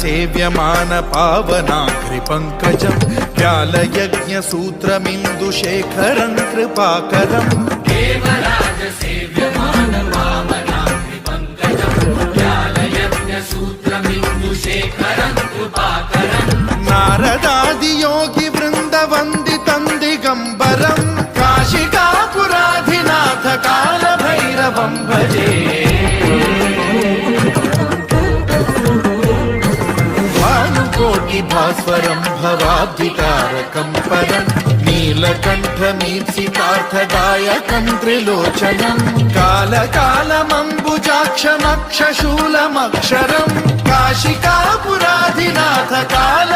सेव्यमान पावनाघ्रिपङ्कजं ध्यालयज्ञसूत्रमिन्दुशेखरं कृपाकरम् భానుకోటి భాస్వరం భవాబ్దితారకం పరం నీలకంఠమీప్సితార్థదాయకం త్రిలోచనం కాలకాలమంబుజాక్షమక్షశూలమక్షరం కాశికాపురాధినాథ కాల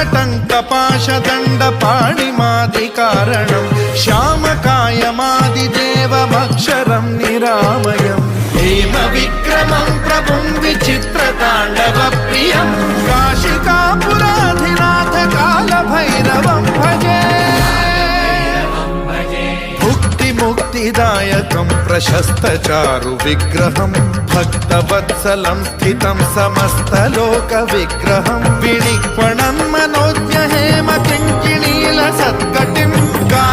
భైరవం భజే శూలటంకపాశదండ పాణిమాది కారణం. శ్యామకాయమాదిదేవమక్షరం నిరామయం. హేమ విక్రమం ప్రభుం విచిత్రతాండవ ప్రియం. కాశికాపురాధినాథ కాల భైరవం భజే. ముక్తి ముక్తిదాయకం ప్రశస్త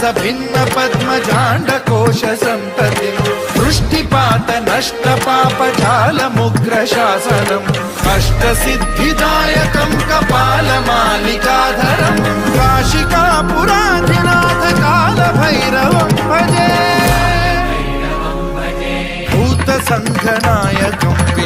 అట్టహాస భిన్న పద్మజాండ కోశ సంతతి దృష్టిపాత నష్ట పాప జాల ముగ్ర శాసనం అష్ట సిద్ధిదాయకం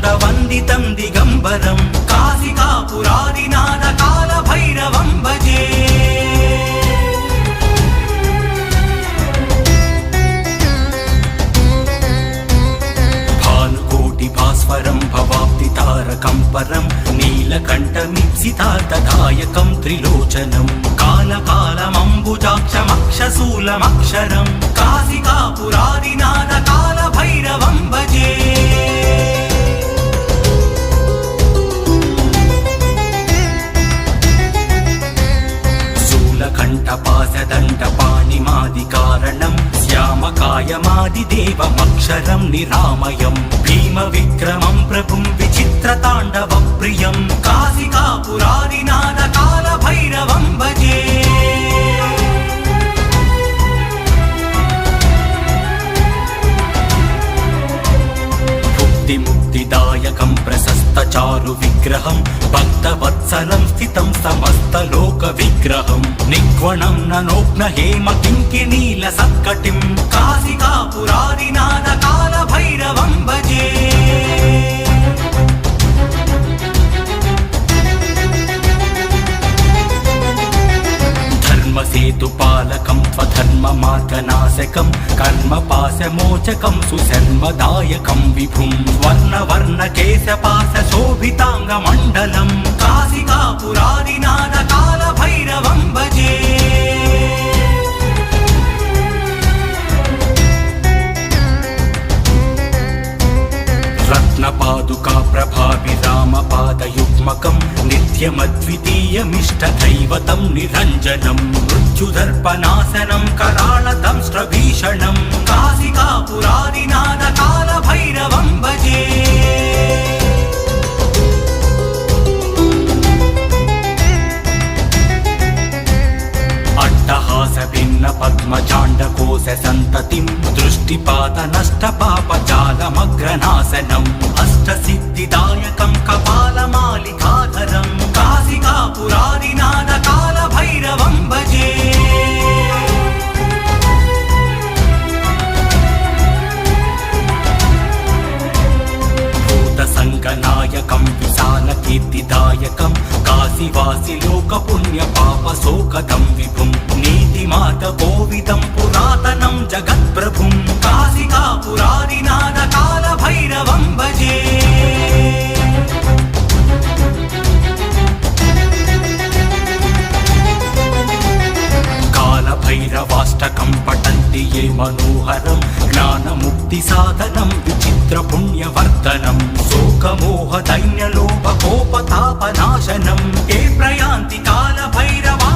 యోగి బృంద వందితం దిగంబరం కాశికాపురాదినాథ కాల భైరవం భజే భానుకోటి భాస్వరం భవాప్తి తారకం పరం నీలకంఠమిప్సితార్థదాయకం త్రిలోచనం. కాలకాలమంబుజాక్షమక్షశూలమక్షరం. కాశికాపురాదినాథ श्यामकायमादिदेवमक्षरं निरामयम् भीमविक्रमं प्रभुं विचित्रताण्डवप्रियं काशिकापुरादिनाथकालभैरवं भजे ముక్తిదాయకం ప్రశస్త చారు విగ్రహం భక్తవత్సలం స్థితం సమస్త లోక విగ్రహం. నిగ్వణం ననోప్న హేమ కింకి నీల సత్కటిం కాశికాపురాది నాద కాల భైరవం భజే. సేతుపాలకం స్వధర్మ మార్గనాశకం కర్మ పాశమోచకం సుశర్మదాయకం విభుం వర్ణ వర్ణ కేశ స్వర్ణవర్ణ కేశపాశ శోభితాంగమండలం కాశికాపురాదినాద కాల భైరవం భజే. రత్నపాదుకా ప్రభావి రామ పాదయు మకం నిత్యమద్వితీయమిష్ట దైవతం నిరంజనం మృత్యుదర్పనాశనం కరాళతం స్ట్రగ సాష్టకం పటంతి ఏ మనోహరం జ్ఞానముక్తి సాధనం విచిత్ర పుణ్యవర్ధనం శోకమోహ దైన్యలోప కోపతాపనాశనం ఏ ప్రయాంతి కాల భైరవా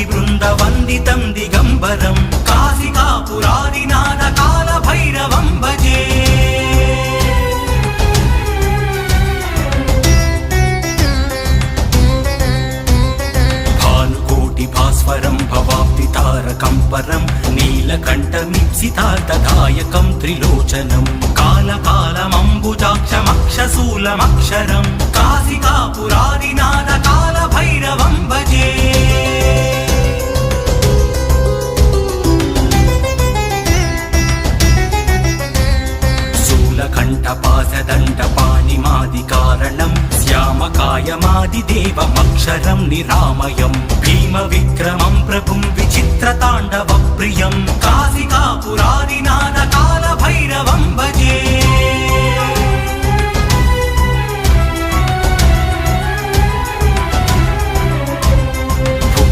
బంగి బృంద వందితం కాపురాది నాద కాల భైరవం భజే. భానుకోటి భాస్వరం భవాప్తి తారకం పరం నీలకంఠమిప్సితార్థదాయకం కాల భైరవం భజే. कालकालमम्बुजाक्षमक्षशूलमक्षरं काशिकापुरादिनाथकालभैरवं भजे शूलकण्ठपाशदण्डपाणिमादिकारणं श्यामकायमादिदेवमक्षरं निरामयं भीमविक्रमं प्रभुं विचित्रताण्डवप्रियं काशिकापुरादिनाथकालभैरवं भजे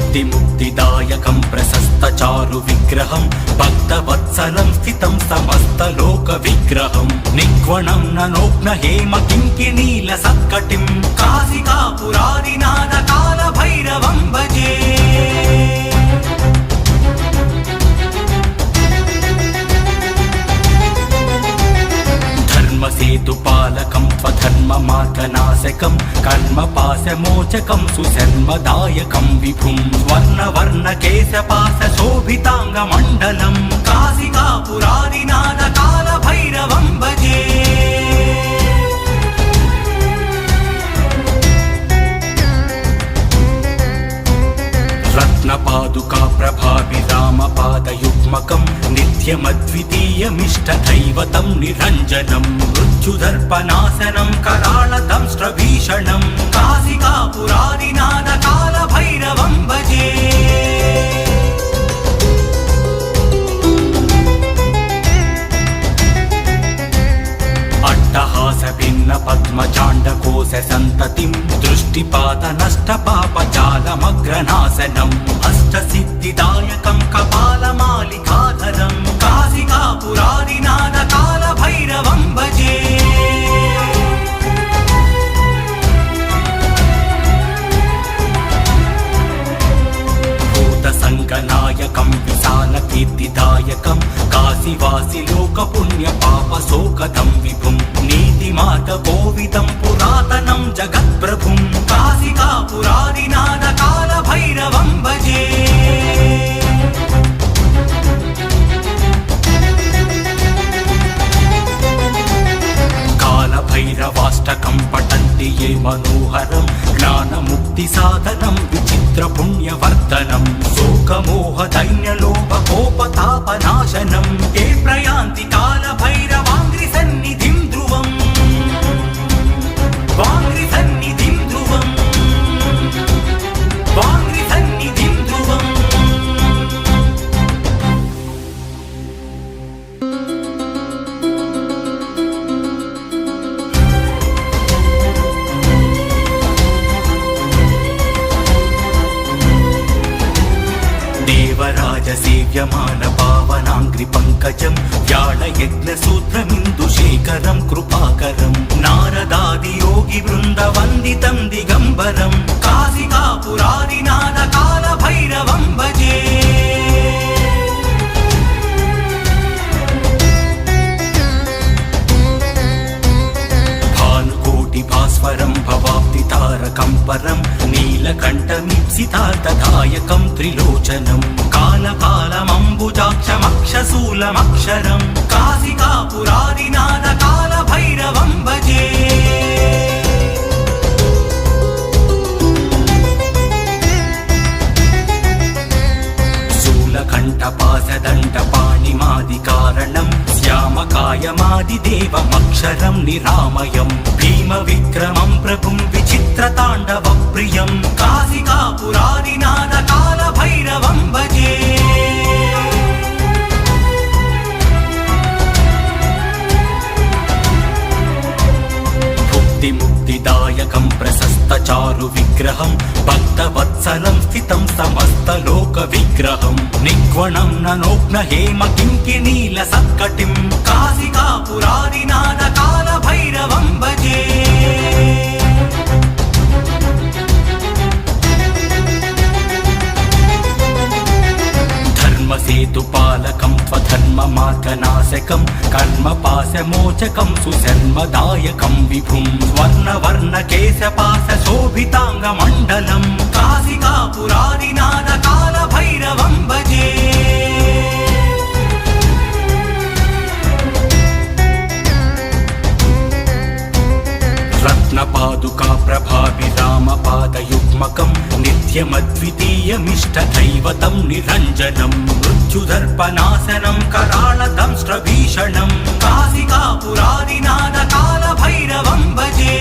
भुक्तिमुक्तिदायकं प्रशस्तचारु विग्रहं भक्तवत्सलं स्थितं समस्तलोकविग्रहं निग्वणं ननोग्न हेम किङ्किनीलसत्कटिं काशिकापुरादिनाथकालभैरवं సేతుపాలకం స్వధర్మ మార్గనాశకం కర్మ పాశమోచకం సుశర్మదాయకం విభుం. స్వర్ణవర్ణ కేశపాశ శోభితాంగ మండలం కాశికాపురాదినాథ కా నిరంజనం మృత్యుదర్పనాశనం కరాళ కరాళదంష్ట్ర భీషణం కాశికాపురాదినాద కాల భైరవం భజే అట్టహాస భిన్న పద్మచాండకోశ సంతతిం దృష్టిపాత నష్ట పాప జాలమగ్రనాశనం అష్టసిద్ధిదాయకం కపా వాచకం కాశీ వాసి లోక పుణ్య పాప శోకదం విభుం. నీతి మాత కోవిదం పురాతనం జగత్ ప్రభుం జగత్ప్రభుం కాశికా పురాదినాద కాల భైరవం భజే. కాల భైరవాష్టకం పఠంతి ఏ మనోహరం. జ్ఞానముక్తి సాధనం ये प्रयान्ति देवराजसेव्यमान पावनाङ्घ्रि पङ्कजं व्याळयज्ञसूत्रमिन्दुशेखरं कृपाकरं नारदादियोगिवृन्दवन्दितं दिगम्बरं काशिकापुरादिनादकालभैरवं भजे భాస్వరం భవాప్తి తారకం పరం నీలకంఠమిప్సితార్థదాయకం త్రిలోచనం కాల కాలకాలమంబుజాక్షమక్షశూలమక్షరం కాశికాపురాదినాద కాల భైరవం భజే శూలకంఠ పాశదండ పాణిమాది కారణం श्यामकायमादिदेवमक्षरं निरामयं भीमविक्रमं प्रभुं विचित्रताण्डवप्रियं काशिकापुरादिनादकालभैरवं भजे भुक्तिमुक्तिदायकं प्रशस्तचारु विग्रहं भक्तवत्सलं स्थितं समस्तलोकविग्रहं निग्वणं ननोग्न हेम किङ्किनीलसत्कटिं काशिकापुरादिनादकालभैरवं भजे स्वधर्ममार्गनाशकं कर्मपाशमोचकं सुजन्मदायकं विभुं स्वर्णवर्णकेशपाशशोभिताङ्गमण्डलं काशिकापुरादिनादकालभैरवं भजे పాదుకా ప్రభావి రామ పాదయుగ్మకం నిత్యమద్వితీయమిష్టదైవతం నిరంజనం మృత్యుదర్పనాశనం కరాళదంశ్రభీషణం కాశికాపురాదినాద కాల భైరవం భజే.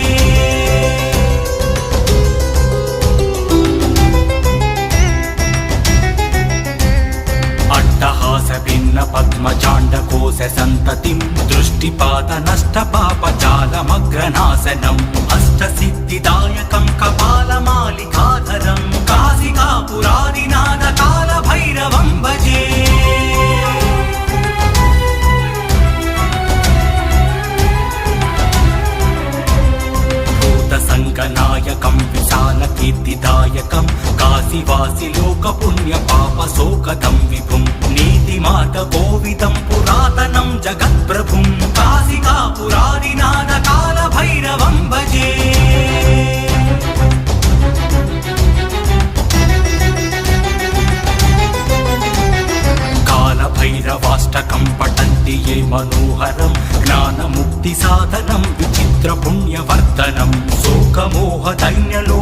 పద్మ పద్మచాండ కోశ సంతతిం. దృష్టిపాత నష్ట పాప జాలమగ్రనాశనం అష్ట సిద్ధిదాయకం కపాల మాలికాధరం. కపాలమాలికాధరం కాశికాపురాదినాథ కాల భైరవం భజే. నాయకం విశాల కీర్తిదాయకం కాశీవాసి లోక పుణ్య పాప శోకదం విభుం. మాట కోవిదం పురాతనం జగత్ప్రభుం కాశికా పురాదినాద కాల భైరవం భజే. భైరవాష్టకం పఠంతి ఏ మనోహరం జ్ఞానముక్తి సాధనం విచిత్ర పుణ్యవర్ధనం శోకమోహ దైన్యలో